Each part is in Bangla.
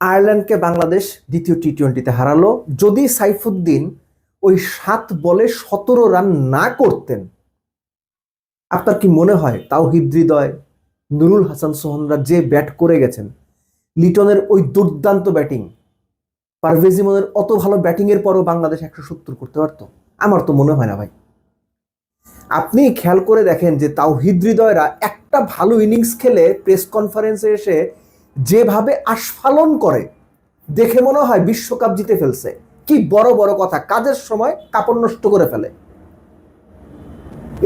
আয়ারল্যান্ডকে বাংলাদেশ দ্বিতীয় টি টোয়েন্টিতে হারালো। যদি সাইফুদ্দিন ওই সাত বলে সতেরো রান না করতেন, আপনার কি মনে হয় তাও হৃদয়, নুরুল হাসান সোহানরা যে ব্যাট করে গেছেন, লিটনের ওই দুর্দান্ত ব্যাটিং, পারভেজ ইমনের অত ভালো ব্যাটিং এর পরও বাংলাদেশ একশো সত্তর করতে পারতো? আমার তো মনে হয় না ভাই। আপনি খেয়াল করে দেখেন যে তাও হৃদয়রা একটা ভালো ইনিংস খেলে প্রেস কনফারেন্সে এসে যেভাবে আস্ফালন করে দেখে মনে হয় বিশ্বকাপ জিতে ফেলছে। কি বড় বড় কথা কাজের সময় কাপড় নষ্ট করে ফেলে।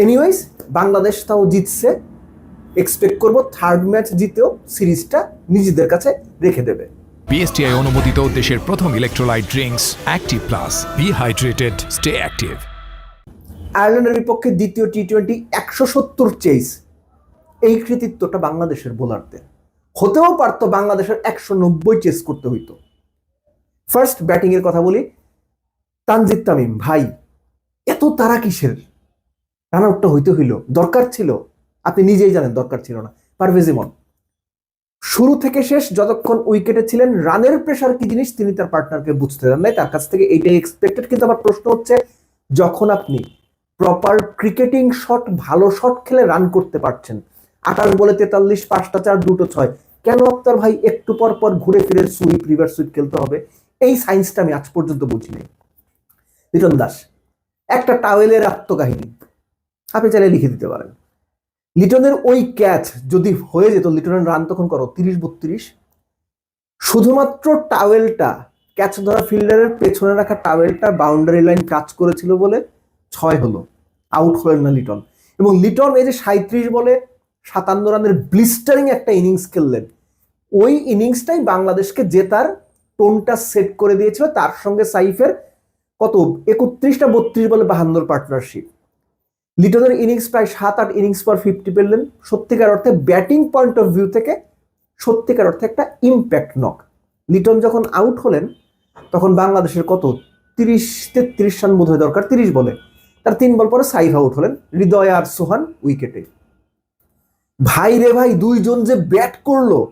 এনিওয়েজ বাংলাদেশ তাও জিতছে। এক্সপেক্ট করব থার্ড ম্যাচ জিতেও সিরিজটা নিজেদের কাছে রেখে দেবে। বিএসটিআই অনুমোদিত দেশের প্রথম electrolyte drinks active plus be hydrated stay active আয়ারল্যান্ডের বিপক্ষে দ্বিতীয় টি টোয়েন্টি একশো সত্তর চেস এই কৃতিত্বটা বাংলাদেশের বোলারদের হতেও পারতো বাংলাদেশের একশো নব্বই চেস করতে হইতো। ফার্স্ট ব্যাটিং এর কথা বলি, তানজিদ তামিম, ভাই, এত তারা কিসের? রান আউটটা হইতে হইল, দরকার ছিল, আপনি নিজেই জানেন দরকার ছিল না, পারভেজ ইমন। শুরু থেকে শেষ যতক্ষণ উইকেটে ছিলেন, রানের প্রেশার কি জিনিস তিনি তার পার্টনারকে বুঝতে দেন নাই, তার কাছ থেকে এইটাই এক্সপেক্টেড কিন্তু আমার প্রশ্ন হচ্ছে, যখন আপনি প্রপার ক্রিকেটিং শট ভালো শট খেলে রান করতে পারছেন আঠাশ বলে তেতাল্লিশ, পাঁচটা চার, দুটো ছয়। কেন আপনার ভাই একটু পর পর ঘুরে ফিরে সুইপ, রিভার সুইপ খেলতে হবে? এই সায়েন্সটা আমি আজ পর্যন্ত বুঝি নাই। লিটন দাস, একটা টাওয়েলের আত্মকাহিনী। আপনি চাইলে লিখে দিতে পারেন। লিটনের ওই ক্যাচ যদি হয়ে যেত, লিটনের রান তখন করো, তিরিশ, বত্রিশ। শুধুমাত্র টাওয়েলটা ক্যাচ ধরা ফিল্ডারের পেছনে রাখা টাওয়েলটা বাউন্ডারি লাইন কাজ করেছিল বলে ছয় হলো। আউট হলেন না লিটন। এবং লিটন এই যে সাঁত্রিশ বলে সাতান্ন রানের ব্লিস্টারিং একটা ইনিংস খেললেন। ওই ইনিংসটাই বাংলাদেশকে জেতার টোনটা সেট করে দিয়েছিল। তার সঙ্গে সাইফের কত? একত্রিশটা বত্রিশ বলে বাহান্নর পার্টনারশিপ লিটনের ইনিংস প্রায় সাত আট ইনিংস পর ফিফটি পেলেন। সত্যিকার অর্থে ব্যাটিং পয়েন্ট অফ ভিউ থেকে সত্যিকার অর্থে একটা ইম্প্যাক্ট নক লিটন যখন আউট হলেন, তখন বাংলাদেশের কত? তিরিশ, তেত্রিশ রান বোধ হয় দরকার, তিরিশ বলে। তার তিন বল পরে সাইফ আউট হলেন। হৃদয় আর সোহান উইকেটে ভাই রে ভাই, দুইজন যে ব্যাট করল।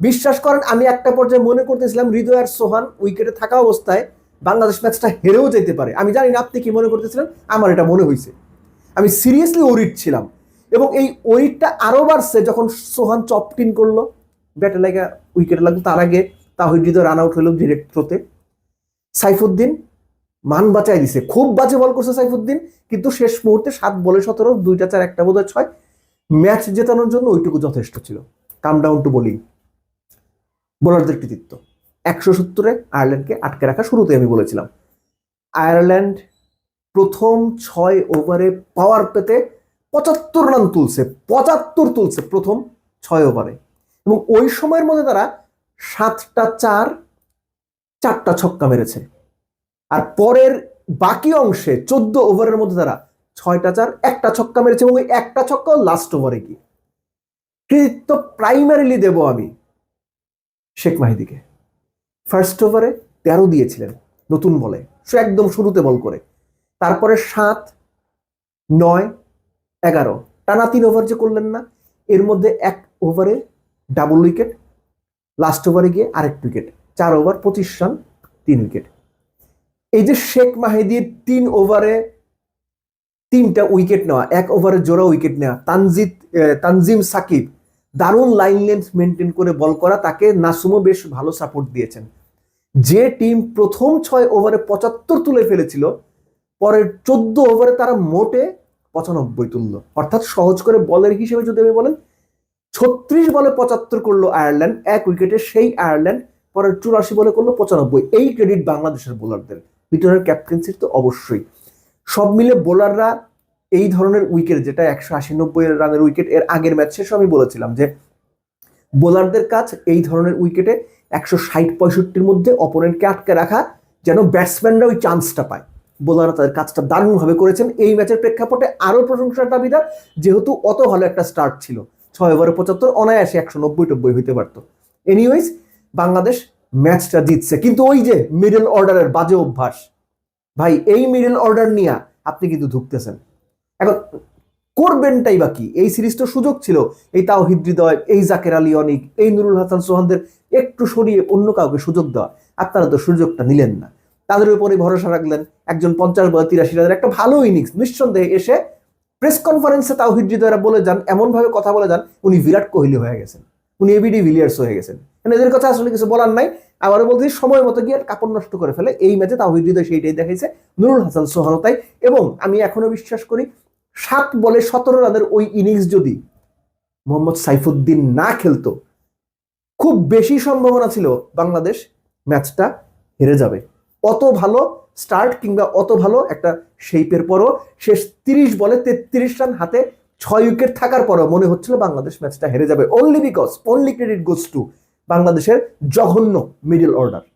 বিশ্বাস করেন, আমি একটা পর্যায়ে মনে করতেছিলাম, হৃদয় আর সোহান উইকেটে থাকা অবস্থায় বাংলাদেশ ম্যাচটা হেরেও যেতে পারে। আমি জানি না, আপনি কি মনে করতেছিলেন? আমার এটা মনে হয়েছে। আমি সিরিয়াসলি ওরিট ছিলাম। এবং এই ওরিটটা আরও বাড়ছে যখন সোহান চপটিন করল। ব্যাটে লাগা উইকেটে লাগল। তার আগে তাহিদ হৃদয় রান আউট হলো ডিরেক্ট থ্রোতে সাইফুদ্দিন মান বাঁচাই দিছে। খুব বাজে বল করছে সাইফুদ্দিন। কিন্তু শেষ মুহূর্তে সাত বলে সতেরো, দুইটা চার, একটা বোধ ছয়। ম্যাচ জেতানোর জন্য ওইটুকু যথেষ্ট ছিল। কাম ডাউন টু বোলিং বোলারদের কৃতিত্ব। একশো সত্তরে আয়ারল্যান্ডকে আটকে রাখা শুরুতে আমি বলেছিলাম। আয়ারল্যান্ড প্রথম ছয় ওভারে পাওয়ার পেতে পঁচাত্তর রান তুলছে, পঁচাত্তর তুলছে প্রথম ছয় ওভারে। এবং ওই সময়ের মধ্যে তারা সাতটা চার, চারটা ছক্কা মেরেছে। আর পরের বাকি অংশে চোদ্দ ওভারের মধ্যে তারা ছয়টা চার, একটা ছক্কা মেরেছে এবং ওই একটা ছক্কাও লাস্ট ওভারে গিয়ে। কৃতিত্ব প্রাইমারিলি দেব আমি শেখ মাহিদিকে। ফার্স্ট ওভারে তেরো দিয়েছিলেন নতুন বলে, সে একদম শুরুতে বল করে। তারপরে সাত, নয়, এগারো, টানা তিন ওভার যে করলেন না, এর মধ্যে এক ওভারে ডাবল উইকেট লাস্ট ওভারে গিয়ে আরেক উইকেট চার ওভার পঁচিশ রান, তিন উইকেট এই যে শেখ মাহিদির তিন ওভারে তিনটা উইকেট নেওয়া, এক ওভারে জোড়া উইকেট নেওয়া। তানজিদ তানজিম সাকিব দারুণ লাইন লেন্থ মেনটেন করে বল করা, তাকে নাসুমও বেশ ভালো সাপোর্ট দিয়েছেন। যে টিম প্রথম ছয় ওভারে পঁচাত্তর তুলে ফেলেছিল, পরের চোদ্দ ওভারে তারা মোটে পঁচানব্বই তুললো। অর্থাৎ সহজ করে বলের হিসেবে যদি আমি বলেন, ছত্রিশ বলে পঁচাত্তর করল আয়ারল্যান্ড, এক উইকেটে সেই আয়ারল্যান্ড পরের চুরাশি বলে করল পঁচানব্বই। এই ক্রেডিট বাংলাদেশের বোলারদের লিটনের ক্যাপ্টেন্সির তো অবশ্যই। সব মিলে বোলাররা এই ধরনের উইকেট যেটা একশো আশি নব্বই রানের উইকেট এর আগের ম্যাচ শেষে আমি বলেছিলাম যে, বোলারদের কাজ এই ধরনের উইকেটে একশো ষাট পঁয়ষট্টির মধ্যে অপোনেন্টকে আটকে রাখা, যেন ব্যাটসম্যানরা ওই চান্সটা পায়। বোলাররা তাদের কাজটা দারুণভাবে করেছেন। এই ম্যাচের প্রেক্ষাপটে আরও প্রশংসার দাবিদার যেহেতু অত ভালো একটা স্টার্ট ছিল। ছয় ওভারে পঁচাত্তর, অনায়াসে একশো নব্বই টব্বই হইতে পারতো। এনিওয়েজ বাংলাদেশ ম্যাচটা জিতছে। কিন্তু ওই যে মিডল অর্ডারের বাজে অভ্যাস। ভাই, এই মিডল অর্ডার নিয়ে আপনি কিন্তু ধুকতেছেন। এখন, করবেনটাই বাকি এই সিরিজটা সুযোগ ছিল। এই তাও হৃদয়, এই জাকের আলী অনিক, এই নুরুল হাসান সোহানদের একটু সরিয়ে অন্য কাউকে সুযোগ দেওয়া, আপনারা তো সুযোগটা নিলেন না। তাদের উপরে ভরসা রাখলেন একজন পঞ্চাশ বা তিরাশি রানের একটা ভালো ইনিংস নিঃসন্দেহে এসে প্রেস কনফারেন্সে তাও হৃদয়রা বলে যান, এমনভাবে কথা বলে যান, উনি বিরাট কোহলি হয়ে গেছেন। উনি এবিডি ভিলিয়ার্স হয়ে গেছেন। এদের কথা আসলে কিছু বলার নাই। আবারও বলছি, সময় মতো গিয়ে কাপড় নষ্ট করে ফেলে। এই ম্যাচে তাও হৃদয় সেইটাই দেখাইছে, নুরুল হাসান সোহানতাই এবং আমি এখনও বিশ্বাস করি, সাত বলে সতেরো রানের ওই ইনিংস যদি মোহাম্মদ সাইফুদ্দিন না খেলতো, খুব বেশি সম্ভাবনা ছিল বাংলাদেশ ম্যাচটা হেরে যাবে। অত ভালো স্টার্ট কিংবা অত ভালো একটা শেপের পরও শেষ তিরিশ বলে তেত্রিশ রান হাতে ছয় উইকেট থাকার পরও মনে হচ্ছিল বাংলাদেশ ম্যাচটা হেরে যাবে। Only because only credit goes to বাংলাদেশের জঘন্য মিডিল অর্ডার